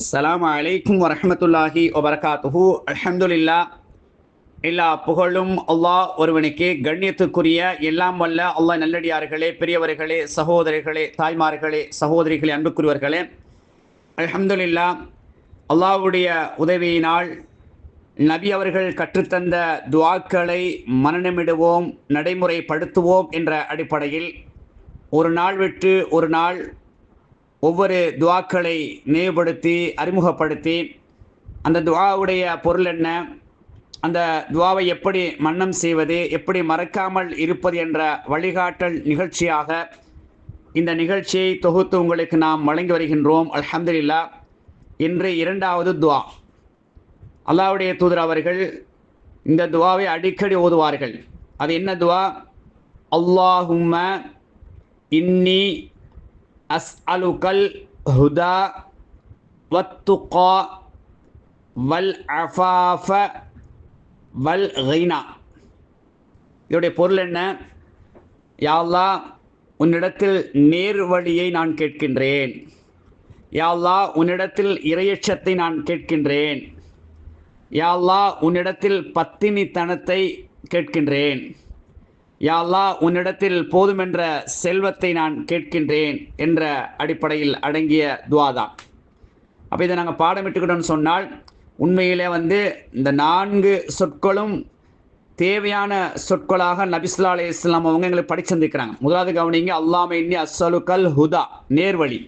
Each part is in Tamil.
அஸ்லாம் அலைக்கும் வரமத்துல்லாஹி வபரகாத்துஹு அலமதுல்லா எல்லா புகழும் அல்லாஹ் ஒருவனுக்கு கண்ணியத்துக்குரிய எல்லாம் வல்ல அல்லாஹ் நல்லடியார்களே பெரியவர்களே சகோதரிகளே தாய்மார்களே சகோதரிகளே அன்புக்குரியவர்களே. அலமதுல்லா அல்லாஹுடைய உதவியினால் நபி அவர்கள் கற்றுத்தந்த துவாக்களை மனநமிடுவோம் நடைமுறைப்படுத்துவோம் என்ற அடிப்படையில் ஒரு நாள் விட்டு ஒரு நாள் ஒவ்வொரு துவாக்களை நினைவுபடுத்தி அறிமுகப்படுத்தி அந்த துவாவுடைய பொருள் என்ன? அந்த துவாவை எப்படி மன்னம் செய்வது? எப்படி மறக்காமல் இருப்பது என்ற வழிகாட்டல் நிகழ்ச்சியாக இந்த நிகழ்ச்சியை தொகுத்து உங்களுக்கு நாம் வழங்கி வருகின்றோம். அல்ஹம்துலில்லா இன்று இரண்டாவது துவா. அல்லாவுடைய தூதர் அவர்கள் இந்த துவாவை அடிக்கடி ஓதுவார்கள். அது என்ன துவா? அல்லாஹும்ம இன்னி அஸ்அலுகல் ஹுதா வத்துகா வல் அஃபாஃப வல் ஹைனா இதோடைய பொருள் என்ன? யாவ்லா உன்னிடத்தில் நேர் வழியை நான் கேட்கின்றேன். யாவ்லா உன்னிடத்தில் இரையச்சத்தை நான் கேட்கின்றேன். யாவ்லா உன்னிடத்தில் பத்தினித்தனத்தை கேட்கின்றேன். யாழ்லா உன்னிடத்தில் போதுமென்ற செல்வத்தை நான் கேட்கின்றேன் என்ற அடிப்படையில் அடங்கிய துவாதான். அப்போ இதை நாங்கள் பாடமிட்டுக்கிட்டோம்னு சொன்னால் உண்மையிலே வந்து இந்த நான்கு சொற்களும் தேவையான சொற்களாக நபிஸ்லா அலி இஸ்லாம் அவங்க எங்களுக்கு படிச்சிருந்துக்கிறாங்க முதலாவது கவனிங்க அல்லாம இன்னி அஸ்ஸலுக்கல் ஹுதா நேர்வழி.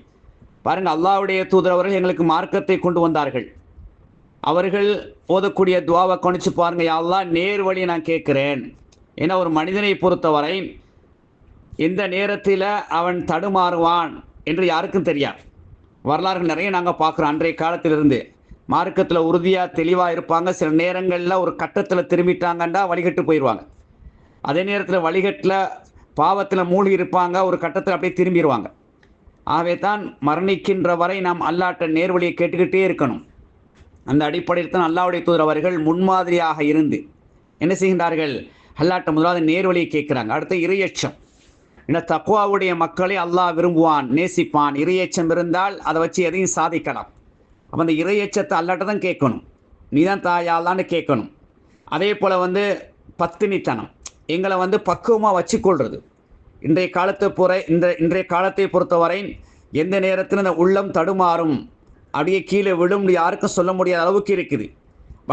பாருங்க அல்லாவுடைய தூதரவர்கள் எங்களுக்கு மார்க்கத்தை கொண்டு வந்தார்கள். அவர்கள் ஓதக்கூடிய துவாவை கணிச்சு பாருங்க யாழ்லா நேர்வழி நான் கேட்கிறேன். ஏன்னா ஒரு மனிதனை பொறுத்தவரை எந்த நேரத்தில் அவன் தடுமாறுவான் என்று யாருக்கும் தெரியாது. வரலாறுகள் நிறைய நாங்கள் பார்க்குறோம். அன்றைய காலத்திலிருந்து மார்க்கத்தில் உறுதியாக தெளிவாக இருப்பாங்க. சில நேரங்களில் ஒரு கட்டத்தில் திரும்பிட்டாங்கண்டா வழிகட்டு போயிடுவாங்க அதே நேரத்தில் வழிகட்டில் பாவத்தில் மூழ்கி இருப்பாங்க. ஒரு கட்டத்தில் அப்படியே திரும்பிடுவாங்க ஆகவே தான் மரணிக்கின்ற வரை நாம் அல்லாட்ட நேர்வழியை கேட்டுக்கிட்டே இருக்கணும். அந்த அடிப்படையில் தான் அல்லாவுடைய தூதர் அவர்கள் முன்மாதிரியாக இருந்து என்ன செய்கின்றார்கள்? அல்லாட்ட முதலாவது நேர்வழியை கேட்குறாங்க. அடுத்து இரையச்சம். ஏன்னா தக்குவாவுடைய மக்களை அல்லாஹ் விரும்புவான் நேசிப்பான். இரையச்சம் இருந்தால் அதை வச்சு எதையும் சாதிக்கலாம். அப்போ அந்த இரையச்சத்தை அல்லாட்ட தான் கேட்கணும். நீ தான் தாயாலான்னு கேட்கணும். அதே போல் வந்து பத்தினித்தனம் எங்களை வந்து பக்குவமாக வச்சுக்கொள்வது இன்றைய காலத்தை பொற இந்த இன்றைய காலத்தை பொறுத்தவரை எந்த நேரத்தில் இந்த உள்ளம் தடுமாறும். அப்படியே கீழே விழும் யாருக்கும் சொல்ல முடியாத அளவுக்கு இருக்குது.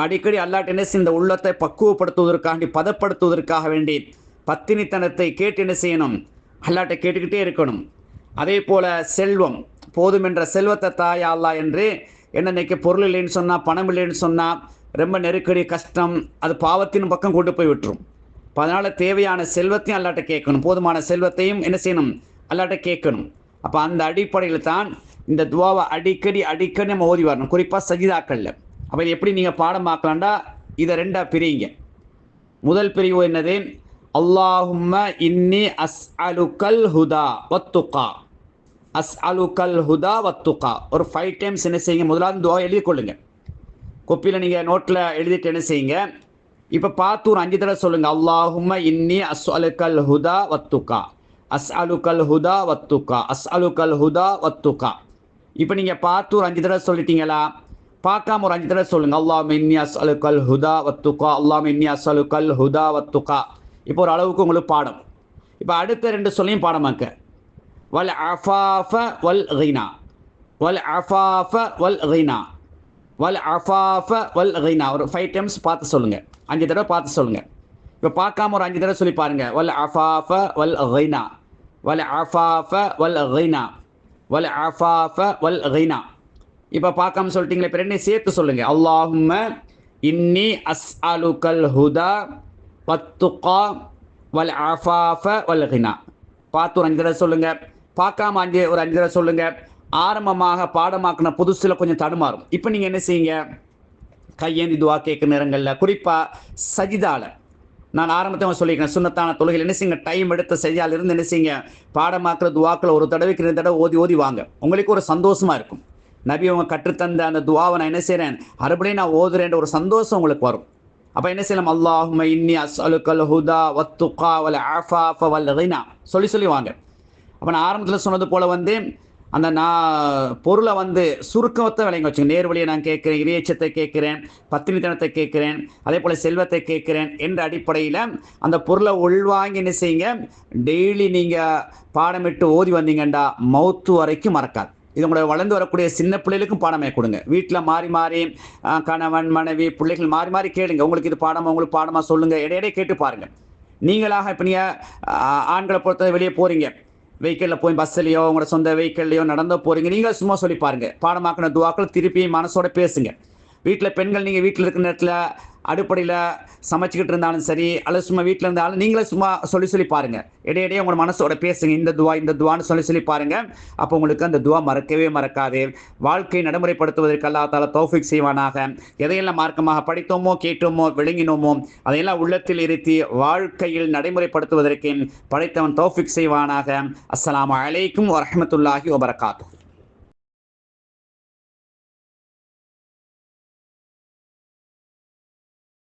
அடிக்கடி அல்லாட்ட என்ன இந்த உள்ளத்தை பக்குவப்படுத்துவதற்காண்டி பதப்படுத்துவதற்காக வேண்டி பத்தினித்தனத்தை கேட்டு என்ன செய்யணும்? அல்லாட்டை கேட்டுக்கிட்டே இருக்கணும். அதே போல செல்வம் போதும் என்ற செல்வத்தை தாயா அல்லா என்று என்ன இன்னைக்கு பொருள் இல்லைன்னு சொன்னால் பணம் இல்லைன்னு சொன்னால் ரொம்ப நெருக்கடி கஷ்டம் அது பாவத்தின் பக்கம் கொண்டு போய் விட்டுரும். அதனால் தேவையான செல்வத்தையும் அல்லாட்ட கேட்கணும். போதுமான செல்வத்தையும் என்ன செய்யணும்? அல்லாட்ட கேட்கணும். அப்போ அந்த அடிப்படையில் தான் இந்த துவாவை அடிக்கடி அடிக்கடி நம்ம ஓதி வரணும். குறிப்பாக சஜிதாக்களில். அப்போ இது எப்படி நீங்கள் பார்க்கலாண்டா இதை ரெண்டாக பிரியுங்க. முதல் பிரிவு என்னது? அல்லாஹும்ம இன்னி அஸ் அலுக்கல் ஹுதா வத்துகா அஸ் அலுக்கல் ஹுதா வத்துகா ஒரு ஃபைவ் டைம்ஸ் என்ன செய்யுங்க? முதலாவது துவா எழுதி கொள்ளுங்க. கொப்பியில் நீங்கள் நோட்டில் எழுதிட்டு என்ன செய்யுங்க? இப்போ பார்த்து ஒரு அஞ்சு தடவை சொல்லுங்கள் அல்லாஹும்ம இன்னி அஸ் அலுக்கல் ஹுதா வத்துகா அஸ் அலுக்கல் ஹுதா வத்துகா அஸ் அலுக்கல் ஹுதா வத்துகா இப்போ நீங்கள் பார்த்து ஒரு அஞ்சு தடவை சொல்லிட்டீங்களா? பார்க்காம ஒரு அஞ்சு தடவை சொல்லுங்க. அல்லாஹ் மின்னி அலுக்கல் ஹுதா வத்துகா அல்லாஹ் மின்யாஸ் அலுக்கல் ஹுதா வத்துகா இப்போ ஒரு அளவுக்கு உங்களுக்கு பாடம். இப்போ அடுத்த ரெண்டு சொல்லையும் பாடமாக்க வல் அஃபாஃப வல் ஹீனா வல் அஃபாஃப வல் ஹீனா வல் அஃபாஃப வல் ஹீனா ஒரு ஃபைவ் டைம்ஸ் பார்த்து சொல்லுங்கள் அஞ்சு தடவை பார்த்து சொல்லுங்கள் இப்போ பார்க்காம ஒரு அஞ்சு தடவை சொல்லி பாருங்கள் வல் அஃபாஃப வல் ஹீனா வல் அஃபாஃப வல் ஹீனா வல் அஃபாஃப வல் ஹீனா இப்போ பார்க்காம சொல்லிட்டீங்களே இப்போ ரெண்டையும் சேர்த்து சொல்லுங்க. அல்லாஹும்ம இன்னி அஸ் அலுக்கல் ஹுதா பத்துகா வல் அஃபாஃப வல் ஹினா பார்த்து ஒரு அஞ்சு தடவை சொல்லுங்க. பார்க்காம அஞ்சு ஒரு அஞ்சு தடவை சொல்லுங்க. ஆரம்பமாக பாடமாக்கின புதுசில் கொஞ்சம் தடுமாறும். இப்போ நீங்கள் என்ன செய்யுங்க? கையேந்தி துவா கேட்குற நேரங்களில். குறிப்பாக சஜிதால. நான் ஆரம்பத்தை சொல்லிக்கிறேன் சுண்ணத்தான தொழுகையில் என்ன செய்யுங்க? டைம் எடுத்த செய்யால் இருந்து என்ன செய்யுங்க? பாடமாக்குற துவாக்களை ஒரு தடவைக்கு ரெண்டு தடவை ஓதி ஓதி வாங்க. உங்களுக்கு ஒரு சந்தோஷமா இருக்கும். நபி அவங்க கற்றுத்தந்த அந்த துவாவை நான் என்ன செய்கிறேன் மறுபடியும் நான் ஓதுறேன்ற ஒரு சந்தோஷம் உங்களுக்கு வரும். அப்போ என்ன செய்யலாம்? அல்லாஹும இன்னி அஸ்அலுக்கல் ஹுதா வத்துகா வல் ஆஃபாஃப வல் கைனா சொல்லி சொல்லி வாங்க. அப்போ நான் ஆரம்பத்தில் சொன்னது போல் வந்து அந்த நான் பொருளை வந்து சுருக்கத்தை விளங்கி வச்சுங்க நேர்வழியை நான் கேட்குறேன் இறையச்சத்தை கேட்குறேன் பத்தினித்தனத்தை கேட்குறேன் அதே போல் செல்வத்தை கேட்குறேன் என்ற அடிப்படையில் அந்த பொருளை உள்வாங்கி என்ன செய்யுங்க? டெய்லி நீங்கள் பாடமிட்டு ஓதி வந்தீங்கண்டா மௌத்து வரைக்கும் மறக்காது. இது உங்களை வளர்ந்து வரக்கூடிய சின்ன பிள்ளைகளுக்கும் பாடமே கொடுங்க. வீட்டில் மாறி மாறி கணவன் மனைவி பிள்ளைகள் மாறி மாறி கேளுங்க. உங்களுக்கு இது பாடமா உங்களுக்கு பாடமா சொல்லுங்க. இடையிடையே கேட்டு பாருங்க. நீங்களாக இப்போ நீங்கள் ஆண்களை பொறுத்த வெளியே போறீங்க. வெஹிக்கிளில் போய் பஸ்ஸுலையோ உங்களோட சொந்த வெஹிக்கிள்லையோ நடந்தோ போறீங்க. நீங்கள் சும்மா சொல்லி பாருங்க. பாடமாக்கின துவாக்கள் திருப்பி மனசோட பேசுங்க. வீட்டில் பெண்கள் நீங்கள் வீட்டில் இருக்கிற நேரத்தில் அடுப்படையில் சமைச்சிக்கிட்டு இருந்தாலும் சரி அல்லது சும்மா வீட்டில் இருந்தாலும் நீங்களே சும்மா சொல்லி சொல்லி பாருங்கள் இடையிடையே உங்களோட மனசோட பேசுங்க இந்த துவா இந்த துவான்னு சொல்லி சொல்லி பாருங்கள் அப்போ உங்களுக்கு அந்த துவா மறக்கவே மறக்காது. வாழ்க்கை நடைமுறைப்படுத்துவதற்கு அல்லா தால தௌஃபிக் செய்வானாக. எதையெல்லாம் மார்க்கமாக படித்தோமோ கேட்டோமோ விளங்கினோமோ அதையெல்லாம் உள்ளத்தில் இருத்தி வாழ்க்கையில் நடைமுறைப்படுத்துவதற்கு படைத்தவன் தௌஃபிக் செய்வானாக. அஸ்லாம் அலைக்கும் வரமத்துல்லாஹி வபரகாத்து